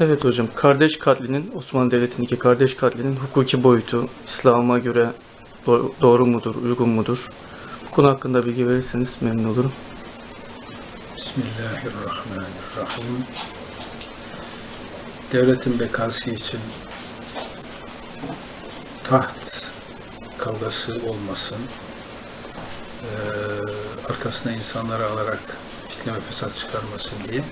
Evet hocam, kardeş katlinin, Osmanlı Devleti'ndeki kardeş katlinin hukuki boyutu İslam'a göre do- doğru mudur, uygun mudur? Bu konu hakkında bilgi verirseniz memnun olurum. Bismillahirrahmanirrahim. Devletin bekası için taht kavgası olmasın, eee, arkasına insanları alarak fitne ve fesat çıkarmasın diye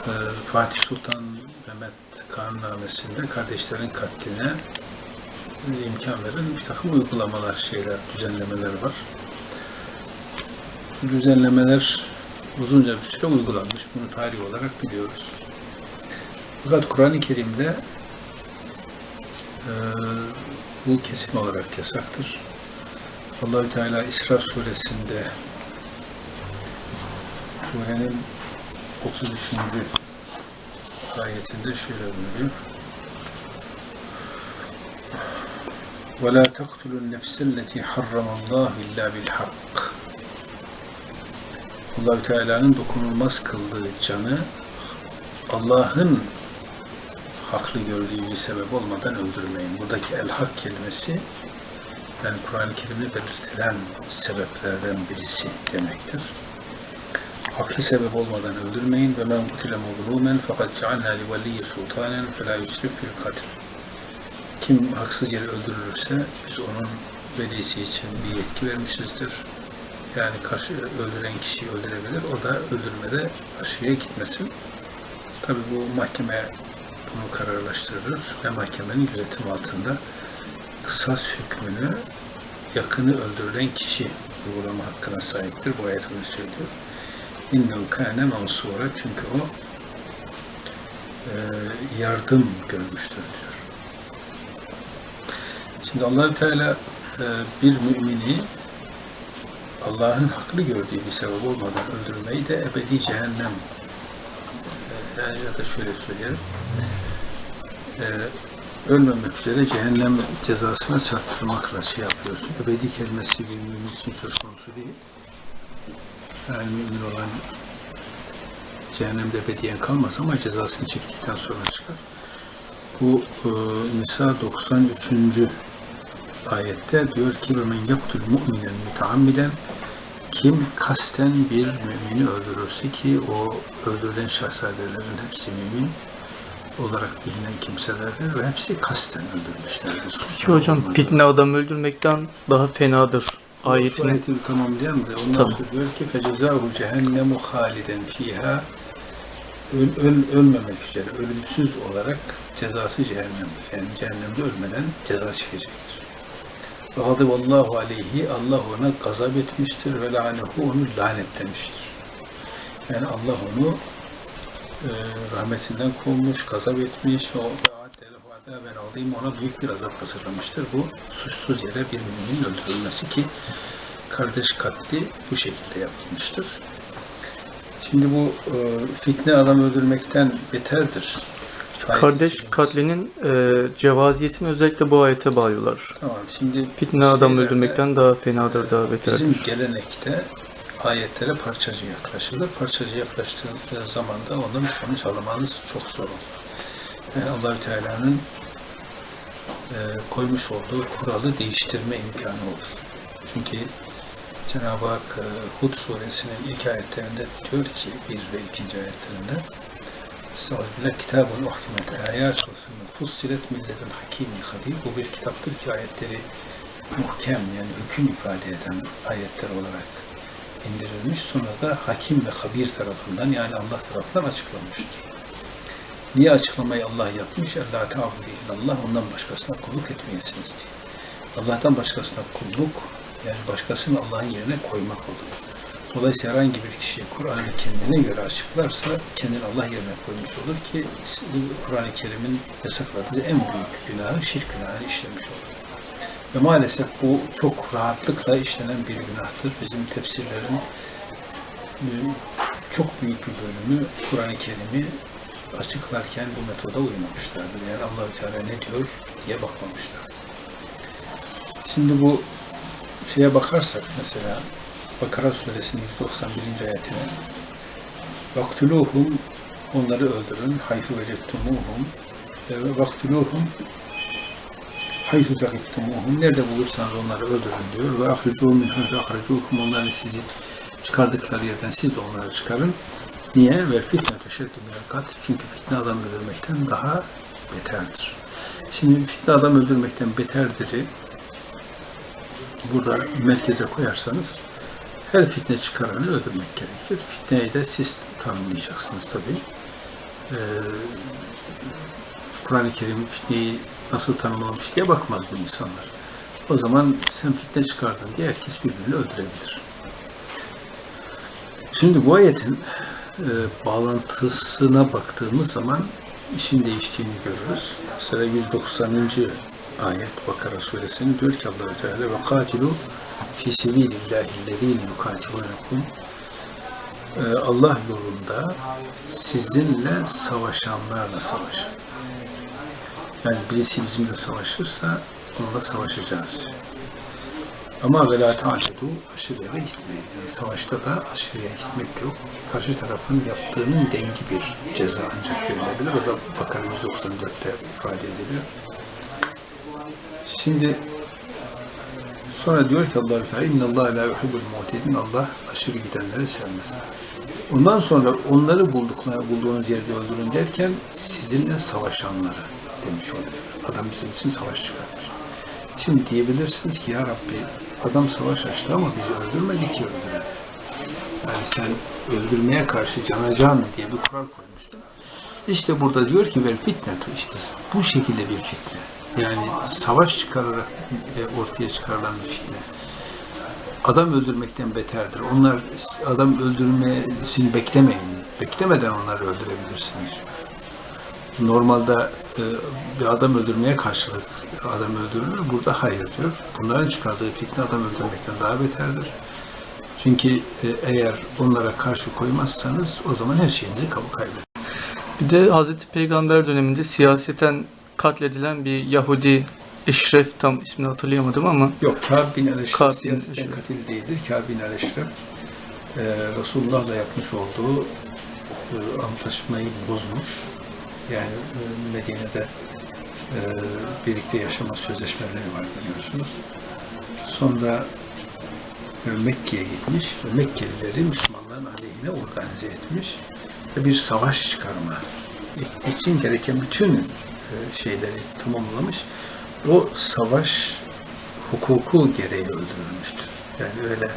Fatih Sultan Mehmet Kanunnamesi'nde kardeşlerin katline e, imkan veren bir takım uygulamalar, şeyler, düzenlemeler var. Bu düzenlemeler uzunca bir süre uygulanmış. Bunu tarih olarak biliyoruz. Fakat Kur'an-ı Kerim'de e, bu kesin olarak yasaktır. Allahü Teala İsra suresinde surenin 33. ayetinde şöyle buyuruyor. وَلَا تَقْتُلُوا النَّفْسَ الَّتِي حَرَّمَ اللّٰهُ إِلَّا بِالْحَقِّ Allahü Teala'nın dokunulmaz kıldığı canı Allah'ın haklı gördüğü bir sebep olmadan öldürmeyin. Buradaki el-hak kelimesi yani Kur'an-ı Kerim'de belirtilen sebeplerden birisi demektir. Haklı sebep olmadan öldürmeyin ve men kutile mazlumen fakat cealna li veliyyi sultanen fe la yusrif fil katil. Kim haksız yere öldürülürse biz onun velisi için bir yetki vermişizdir. Yani karşı öldüren kişiyi öldürebilir. O da öldürmede aşıya gitmesin. Tabi bu mahkeme bunu kararlaştırır ve mahkemenin gözetim altında kısas hükmünü yakını öldürülen kişi uygulama hakkına sahiptir. Bu ayet bunu söylüyor. İnnehu kâne mansura çünkü o e, yardım görmüştür diyor. Şimdi Allahü Teala e, bir mümini Allah'ın haklı gördüğü bir sebep olmadan öldürmeyi de ebedi cehennem e, ya da şöyle söyleyelim e, ölmemek üzere cehennem cezasına çarptırmakla şey yapıyorsun. Ebedi kelimesi bir mümin için söz konusu değil. Yani mümin olan cehennemde ebediyen kalmaz ama cezasını çektikten sonra çıkar. Bu e, Nisa 93. ayette diyor ki ve men yaktul mu'minen müteammiden kim kasten bir mümini öldürürse ki o öldürülen şahzadelerin hepsi mümin olarak bilinen kimselerdir ve hepsi kasten öldürmüşlerdir. Ki hocam olmadan. fitne adam öldürmekten daha fenadır. Şu Ayetinin ayeti bir tamamlayalım da ondan Tamam. sonra diyor ki fecezahu cehennemu haliden fiha öl, öl, ölmemek üzere ölümsüz olarak cezası cehennemdir. Yani cehennemde ölmeden ceza çekecektir. Ve gadiballahu aleyhi Allah ona gazap etmiştir ve lanehu onu lanetlemiştir. Yani Allah onu e, rahmetinden kovmuş, gazap etmiş ve o ben alayım ona büyük bir azap hazırlamıştır. Bu suçsuz yere bir müminin öldürülmesi ki kardeş katli bu şekilde yapılmıştır. Şimdi bu e, fitne adam öldürmekten beterdir. Kardeş katlinin e, cevaziyetini özellikle bu ayete bağlıyorlar. Tamam şimdi Fitne adam öldürmekten daha fenadır, daha beterdir. Bizim gelenekte ayetlere parçacı yaklaşılır. Parçacı yaklaştığı zaman da ondan sonuç almanız çok zor olur. Yani Teala'nın e, koymuş olduğu kuralı değiştirme imkanı olur. Çünkü Cenab-ı Hak e, Hud suresinin ilk ayetlerinde diyor ki bir ve ikinci ayetlerinde Estağfirullah kitabun uhkimet ayatun fussilet milletin hakimi habir. Bu bir kitaptır ki ayetleri muhkem yani hüküm ifade eden ayetler olarak indirilmiş. Sonra da hakim ve habir tarafından yani Allah tarafından açıklanmıştır. Niye açıklamayı Allah yapmış? Allah ta'budu illallah ondan başkasına kulluk etmeyesiniz diye. Allah'tan başkasına kulluk yani başkasını Allah'ın yerine koymak olur. Dolayısıyla herhangi bir kişi Kur'an'ı kendine göre açıklarsa kendini Allah yerine koymuş olur ki Kur'an-ı Kerim'in yasakladığı en büyük günahı şirk günahını işlemiş olur. Ve maalesef bu çok rahatlıkla işlenen bir günahtır. Bizim tefsirlerin e, çok büyük bir bölümü Kur'an-ı Kerim'i açıklarken bu metoda uymamışlardır. Yani Allahü Teala ne diyor diye bakmamışlardır. Şimdi bu şeye bakarsak mesela Bakara suresinin 191. ayetine Vaktuluhum onları öldürün. Haythu vecettumuhum ve vaktuluhum haythu zakiftumuhum nerede bulursanız onları öldürün diyor. Ve ahricuhum min haythu ahricukum onları sizi çıkardıkları yerden siz de onları çıkarın. Niye? Ve fitne teşekkü kat. Çünkü fitne adam öldürmekten daha beterdir. Şimdi fitne adam öldürmekten beterdir'i burada merkeze koyarsanız her fitne çıkaranı öldürmek gerekir. Fitneyi de siz tanımlayacaksınız tabii. Ee, Kur'an-ı Kerim fitneyi nasıl tanımlamış diye bakmaz bu insanlar. O zaman sen fitne çıkardın diye herkes birbirini öldürebilir. Şimdi bu ayetin e, bağlantısına baktığımız zaman işin değiştiğini görürüz. Mesela 190. ayet Bakara suresinin diyor ki Allahu Teala ve katilu fi sebilillahi ellezine yukatilunakum Ee, Allah yolunda sizinle savaşanlarla savaşın. Yani birisi bizimle savaşırsa onunla savaşacağız. Ama ve la ta'tedu aşırıya gitmeyin. Yani savaşta da aşırıya gitmek yok. Karşı tarafın yaptığının dengi bir ceza ancak verilebilir. O da Bakara 194'te ifade ediliyor. Şimdi sonra diyor ki Allah-u Teala inna Allah la yuhibbul mu'tedin. Allah aşırı gidenleri sevmez. Ondan sonra onları buldukları, bulduğunuz yerde öldürün derken sizinle savaşanları demiş oluyor. Adam bizim için savaş çıkarmış. Şimdi diyebilirsiniz ki ya Rabbi adam savaş açtı ama bizi öldürmedi ki öldüren. Yani sen öldürmeye karşı canacan diye bir kural koymuştun. İşte burada diyor ki vel fitnetu işte bu şekilde bir fitne. Yani savaş çıkararak e, ortaya çıkarılan bir fitne. Adam öldürmekten beterdir. Onlar adam öldürmesini beklemeyin. Beklemeden onları öldürebilirsiniz diyor. Normalde e, bir adam öldürmeye karşılık adam öldürülür. Burada hayır diyor. Bunların çıkardığı fitne adam öldürmekten daha beterdir. Çünkü e, eğer onlara karşı koymazsanız o zaman her şeyinizi kabul kaybeder. Bir de Hazreti Peygamber döneminde siyaseten katledilen bir Yahudi Eşref tam ismini hatırlayamadım ama Yok, Kâb bin el-Eşref Kâb el-Eşref. katil değildir. Kâb bin el-Eşref e, Resulullah'la yapmış olduğu e, antlaşmayı bozmuş. Yani e, Medine'de e, birlikte yaşama sözleşmeleri var biliyorsunuz. Sonra e, Mekke'ye gitmiş ve Mekkelileri Müslümanların aleyhine organize etmiş ve bir savaş çıkarma için gereken bütün e, şeyleri tamamlamış. O savaş hukuku gereği öldürülmüştür. Yani öyle e,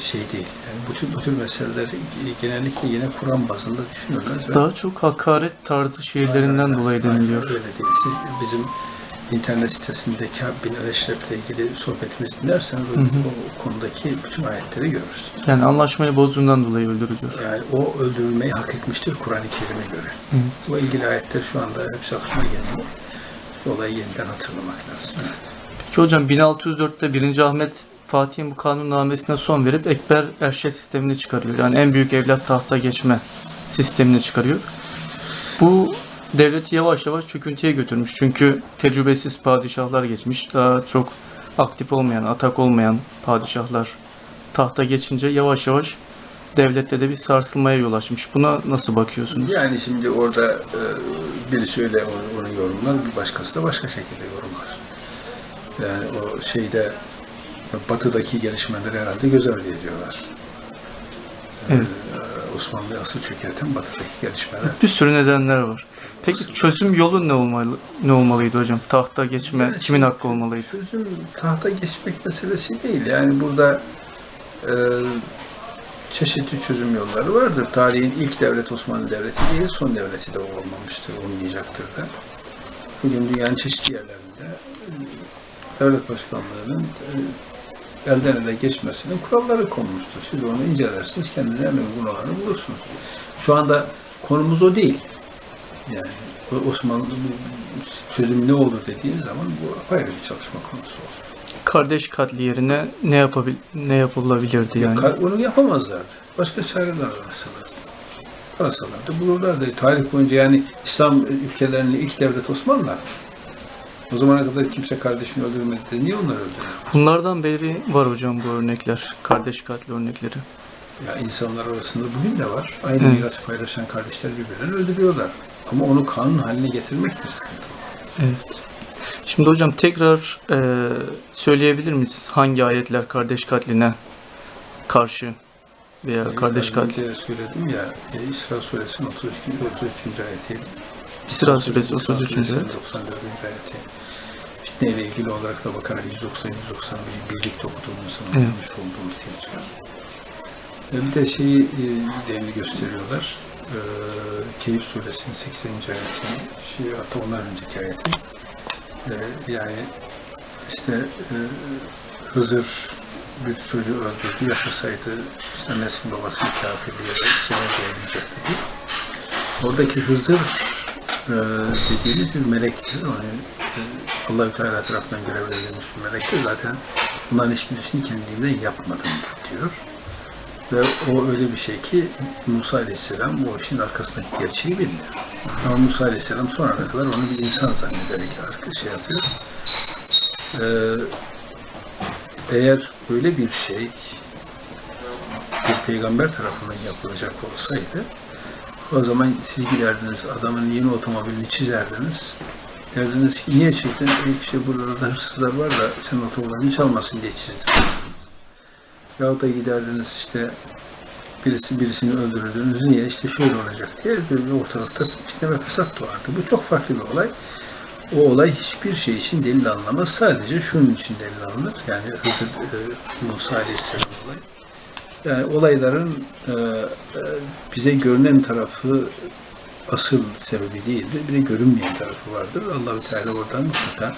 şey değil. Yani bu tür, bu tür meseleler genellikle yine Kur'an bazında düşünülmez. ve- daha çok hakaret tarzı şiirlerinden Aynen, dolayı aynen deniliyor. Öyle değil. Siz bizim internet sitesinde Kâb bin Eşref'le ilgili sohbetimizi dinlerseniz o, o konudaki bütün ayetleri görürsünüz. Yani anlaşmayı bozduğundan dolayı öldürülüyor. Yani o öldürülmeyi hak etmiştir Kur'an-ı Kerim'e göre. Bu ilgili ayetler şu anda hepsi aklıma gelmiyor. Şu olayı yeniden hatırlamak lazım. Evet. Peki hocam 1604'te 1. Ahmet Fatih'in bu kanunnamesine son verip Ekber Erşet sistemini çıkarıyor. Yani en büyük evlat tahta geçme sistemini çıkarıyor. Bu devleti yavaş yavaş çöküntüye götürmüş. Çünkü tecrübesiz padişahlar geçmiş. Daha çok aktif olmayan, atak olmayan padişahlar tahta geçince yavaş yavaş devlette de bir sarsılmaya yol açmış. Buna nasıl bakıyorsunuz? Yani şimdi orada e, birisi öyle onu, onu yorumlar, bir başkası da başka şekilde yorumlar. Yani o şeyde batıdaki gelişmeleri herhalde göz ardı ediyorlar. E, Evet. Osmanlı'yı asıl çökerten batıdaki gelişmeler. Bir sürü nedenler var. Peki çözüm yolu ne olmalı ne olmalıydı hocam? Tahta geçme Yani kimin hakkı olmalıydı? Çözüm tahta geçmek meselesi değil. Yani burada e, çeşitli çözüm yolları vardır. Tarihin ilk devlet Osmanlı Devleti değil, son devleti de olmamıştır, olmayacaktır da. Bugün dünyanın çeşitli yerlerinde e, devlet başkanlığının e, elden ele geçmesinin kuralları konmuştur. Siz onu incelersiniz, kendinize en uygun olanı bulursunuz. Şu anda konumuz o değil. Yani Osmanlı çözüm ne olur dediğiniz zaman bu ayrı bir çalışma konusu olur. Kardeş katli yerine ne yapabil ne yapılabilirdi yani? Ya, onu yapamazlardı. Başka çareler arasalardı. Arasalardı bulurlardı. Tarih boyunca yani İslam ülkelerinin ilk devlet Osmanlılar. O zamana kadar kimse kardeşini öldürmedi de niye onları öldürdü? Bunlardan beri var hocam bu örnekler. Kardeş katli örnekleri. Ya insanlar arasında bugün de var. Aynı Evet. miras paylaşan kardeşler birbirlerini öldürüyorlar. Ama onu kanun haline getirmektir sıkıntı. Evet. Şimdi hocam tekrar e, söyleyebilir misiniz hangi ayetler kardeş katline karşı veya kardeş Yukarıda katli? söyledim ya e, İsra suresinin 33. 33. ayeti. İsra suresi İsra 33. suresinin ayet. 94. ayeti. İle ilgili olarak da Bakara 190 191 birlikte okuduğumuz zaman Evet. yanlış olduğu ortaya çıkar. Bir de şeyi e, gösteriyorlar. E, Keyif suresinin 80. ayeti. Şey, hatta ondan önceki ayeti. E, yani işte e, Hızır bir çocuğu öldürdü, yaşasaydı işte annesinin babasının kafirliği ya da isyanı değmeyecek dedi. Oradaki Hızır e, dediğimiz bir melektir. Yani, Allah-u Teala tarafından görevlendirilmiş bir melektir. Zaten bunların hiçbirisini kendiliğinden yapmadım diyor. Ve o öyle bir şey ki Musa Aleyhisselam o işin arkasındaki gerçeği bilmiyor. Ama Musa Aleyhisselam sonrana kadar onu bir insan zannederek arka şey yapıyor. Ee, eğer böyle bir şey bir peygamber tarafından yapılacak olsaydı o zaman siz giderdiniz adamın yeni otomobilini çizerdiniz. Derdiniz ki niye çizdin? E işte burada da hırsızlar var da sen otomobilini çalmasın diye çizdim. Yahut da giderdiniz işte birisi birisini öldürürdünüz. Niye? İşte şöyle olacak diye bir ortalıkta fitne ve fesat doğardı. Bu çok farklı bir olay. O olay hiçbir şey için delil alınamaz. Sadece şunun için delil alınır. Yani Hızır e, Musa Aleyhisselam olay. Yani olayların e, e, bize görünen tarafı asıl sebebi değildir. Bir de görünmeyen tarafı vardır. Allahü Teala oradan mutlaka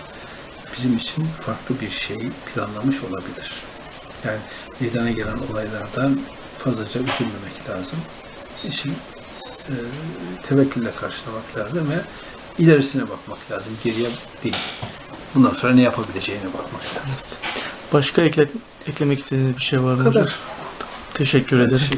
bizim için farklı bir şey planlamış olabilir. Yani meydana gelen olaylardan fazlaca üzülmemek lazım. İşi e, tevekkülle karşılamak lazım ve ilerisine bakmak lazım. Geriye değil. Bundan sonra ne yapabileceğine bakmak lazım. Başka ekle, eklemek istediğiniz bir şey var mı Bu kadar. Teşekkür ederim. Teşekkür